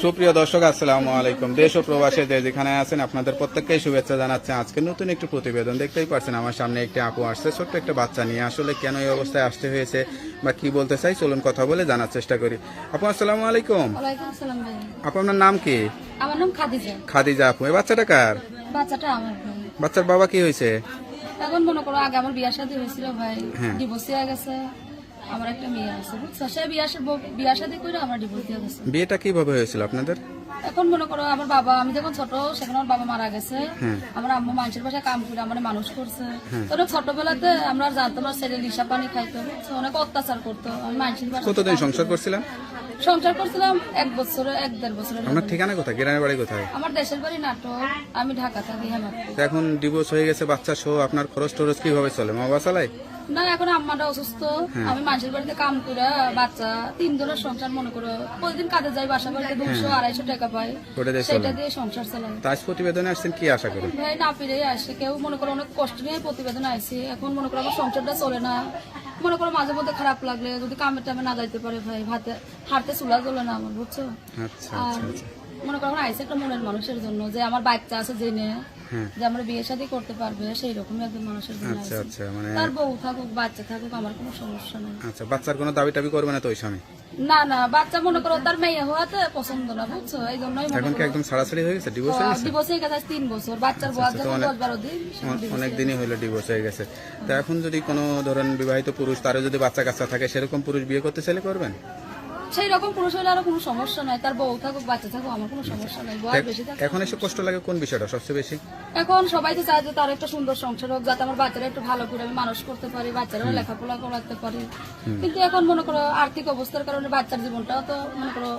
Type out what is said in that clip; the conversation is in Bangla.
সুপ্রিয় দর্শক আসসালামু আলাইকুম। দেশ ও প্রবাসে যে যেখানে আছেন আপনাদের প্রত্যেককেই শুভেচ্ছা জানাচ্ছে। আজকে নতুন একটি প্রতিবেদন দেখতেই পারছেন আমার সামনে একটি আপু আসছে ছোট্ট একটা বাচ্চা নিয়ে। আসলে কেন এই অবস্থায় আসতে হয়েছে বা কি বলতে চাই চলুন কথা বলে জানার চেষ্টা করি। আপু আসসালামু আলাইকুম। আপু আপনার নাম কি? আমার নাম খাদিজা। খাদিজা আপু। এই বাচ্চাটা কার? বাচ্চাটা আমার বাচ্চার বাবা কি হয়েছে? এখন মনে করো আগে আমার বিয়া শাদী হয়েছিল ভাই হ্যাঁ। ডিভোর্স হয়ে গেছে। আমার একটা মেয়ে আছে বুঝছ? সে বিয়া শাদী করে আমার ডিভোর্স দিয়ে গেছে বিয়েটা কীভাবে হয়েছিল আপনাদের? এখন মনে করো আমার বাবা আমি যখন ছোট সেখানে আমার বাবা মারা গেছে। হ্যাঁ। আমার আম্মু মানুষের বাসায় কাম করে আমার মানুষ করছে। তো ছোটবেলাতে আমরা জানতাম ছেলে লিসা পানি খাইতো অনেক অত্যাচার করতো। আমি মানুষের বাসায় কতদিন সংসার করছিলেন? সংসার করছিলাম এক বছরে এক দেড় আপনার ঠিকানা কোথায়? গ্রামের বাড়ি কোথায়? আমার দেশের বাড়ি নাটক আমি ঢাকা থাকি তো এখন ডিভোর্স হয়ে গেছে বাচ্চা সহ আপনার খরচ টরচ কীভাবে চলে? মা বাবা চালায়? না এখন আম্মাটা অসুস্থ। আমি মানুষের বাড়িতে কাম করে বাচ্চা তিন সংসার মনে করো প্রতিদিন কাজে যাই বাসা বাড়িতে দুশো আড়াইশো টাকা পাই। সেটা দিয়ে সংসার চালাই। তো আজ প্রতিবেদনে আসছেন কি আশা করেন? ভাই না আসে। কেউ মনে করো অনেক কষ্ট নিয়ে প্রতিবেদন আইসি এখন মনে করো আমার সংসারটা চলে না। মনে করো মাঝে মধ্যে খারাপ লাগলে যদি কামের টামে না যাইতে পারে ভাই হাতে হাতে চুলা চলে না আমার বুঝছ? আচ্ছা আর আচ্ছা আচ্ছা। মনে করো আইসি একটা মনের মানুষের জন্য যে আমার বাচ্চা আছে জেনে হ্যাঁ। যে আমরা বিয়ে শাদী করতে পারবে সেই রকম একজন মানুষের জন্য আচ্ছা আচ্ছা মানে তার বউ থাকুক বাচ্চা থাকুক আমার কোনো সমস্যা নেই। আচ্ছা বাচ্চার কোনো দাবি টাবি করবে না তো ওই স্বামী? না না বাচ্চা মনে করো তার মেয়ে হওয়াতে পছন্দ না বুঝছ? এই জন্যই এখন কি একদম ছাড়াছাড়ি হয়ে গেছে? ডিভোর্স হয়ে গেছে? ডিভোর্সের কাছে আজ তিন বছর বাচ্চার বয়স যখন দশ বারো দিন অনেক দিনই হলো ডিভোর্স হয়ে গেছে। তো এখন যদি কোনো ধরেন বিবাহিত পুরুষ তারও যদি বাচ্চা কাচ্চা থাকে সেরকম পুরুষ বিয়ে করতে চাইলে করবেন? সেই রকম পুরুষ হলে আর কোনো সমস্যা নাই। তার বউ থাকুক বাচ্চা থাকুক আমার কোনো সমস্যা নাই। বয়স বেশি থাকুক এখন এসে কষ্ট লাগে কোন বিষয়টা সবচেয়ে বেশি? এখন সবাই তো চায় যে তার একটা সুন্দর সংসার হোক যাতে আমার বাচ্চারা একটু ভালো করে আমি মানুষ করতে পারি বাচ্চারা লেখাপড়া করাতে পারি। কিন্তু এখন মনে করো আর্থিক অবস্থার কারণে বাচ্চার জীবনটাও তো মনে করো